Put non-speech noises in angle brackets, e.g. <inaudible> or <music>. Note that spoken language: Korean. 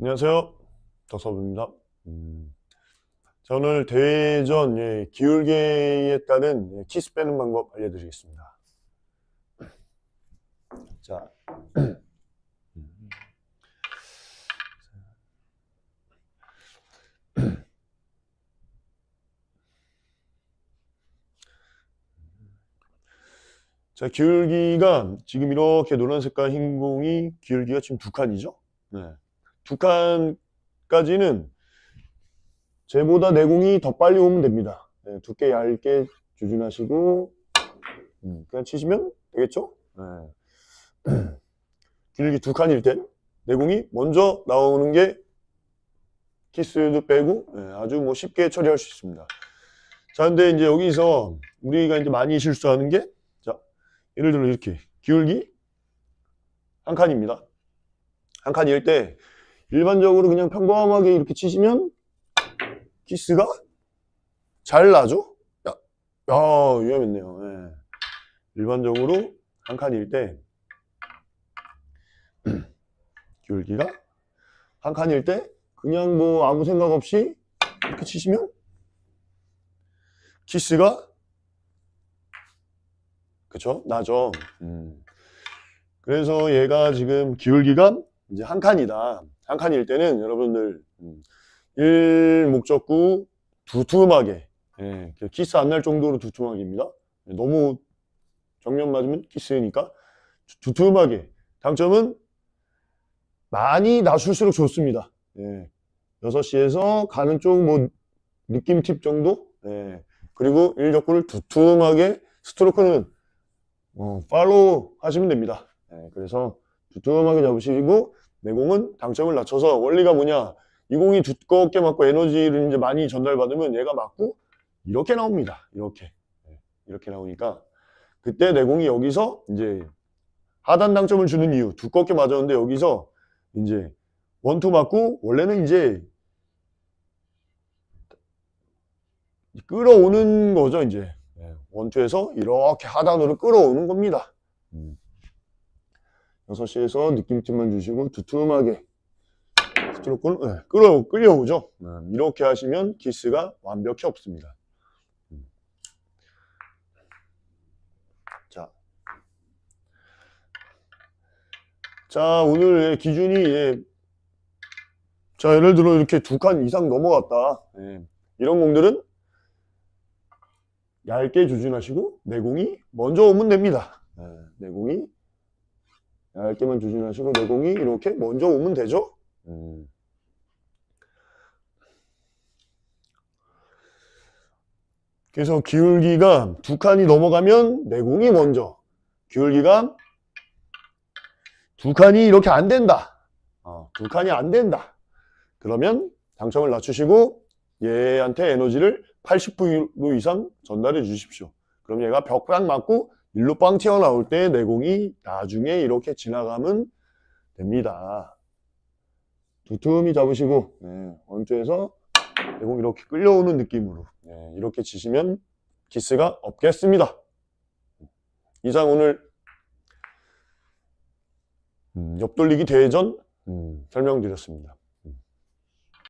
안녕하세요. 덕서부입니다. 음, 자, 오늘 대회전 예, 기울기에 따른 예, 키스 빼는 방법 알려드리겠습니다. 자, 자, 기울기가 지금 이렇게 노란 색깔 흰 공이 기울기가 지금 두 칸이죠? 네. 두 칸까지는 쟤보다 내공이 더 빨리 오면 됩니다. 네, 두께 얇게 조준하시고 음, 그냥 치시면 되겠죠? 네. <clears throat> 길기 두 칸일 땐 내공이 먼저 나오는 게 키스도 빼고 네, 아주 뭐 쉽게 처리할 수 있습니다. 자, 근데 이제 여기서 우리가 이제 많이 실수하는 게 자, 예를 들어 이렇게 기울기 한 칸입니다. 한 칸일 때 일반적으로 그냥 평범하게 이렇게 치시면 키스가 잘 나죠? 야, 야 위험했네요. 예. 일반적으로 한 칸일 때 <clears throat> 기울기가 한 칸일 때 그냥 뭐 아무 생각 없이 이렇게 치시면 키스가 그쵸? 나죠. 음. 그래서 얘가 지금 기울기가 이제 한 칸이다. 한 칸일 때는 여러분들 음, 일 목적구 두툼하게 예, 키스 안 날 정도로 두툼하게입니다. 너무 정면 맞으면 키스니까 두툼하게 당점은 많이 낮출수록 좋습니다. 예, 6시에서 가는 쪽 뭐 느낌 팁 정도 예, 그리고 일적구를 두툼하게 스트로크는 어, 팔로우 하시면 됩니다. 예, 그래서 두툼하게 잡으시고 내공은 당점을 낮춰서 원리가 뭐냐? 이 공이 두껍게 맞고 에너지를 이제 많이 전달받으면 얘가 맞고 이렇게 나옵니다. 이렇게. 네, 이렇게 나오니까 그때 내공이 여기서 이제 하단 당점을 주는 이유 두껍게 맞았는데 여기서 이제 원투 맞고 원래는 이제 끌어오는 거죠 이제. 네, 원투에서 이렇게 하단으로 끌어오는 겁니다. 음. 6시에서 느낌팁만 주시고 두툼하게 스트로크를 네, 끌어, 끌려오죠. 음, 이렇게 하시면 키스가 완벽히 없습니다. 음. 자. 자, 오늘 기준이, 예. 자, 예를 들어 이렇게 두 칸 이상 넘어갔다. 예. 이런 공들은 얇게 조준하시고 내공이 먼저 오면 됩니다. 예, 내공이 얇게만 조준하시고 내공이 이렇게 먼저 오면 되죠. 음. 그래서 기울기가 두 칸이 넘어가면 내공이 먼저 기울기가 두 칸이 이렇게 안 된다. 어, 두 칸이 안 된다. 그러면 당점을 낮추시고 얘한테 에너지를 80% 이상 전달해 주십시오. 그럼 얘가 벽랑 맞고 일로 빵 튀어나올 때 내공이 나중에 이렇게 지나가면 됩니다. 두툼히 잡으시고 네, 원투에서 내공 이렇게 끌려오는 느낌으로 네, 이렇게 치시면 기스가 없겠습니다. 이상 오늘 음, 옆돌리기 대전 음, 설명드렸습니다.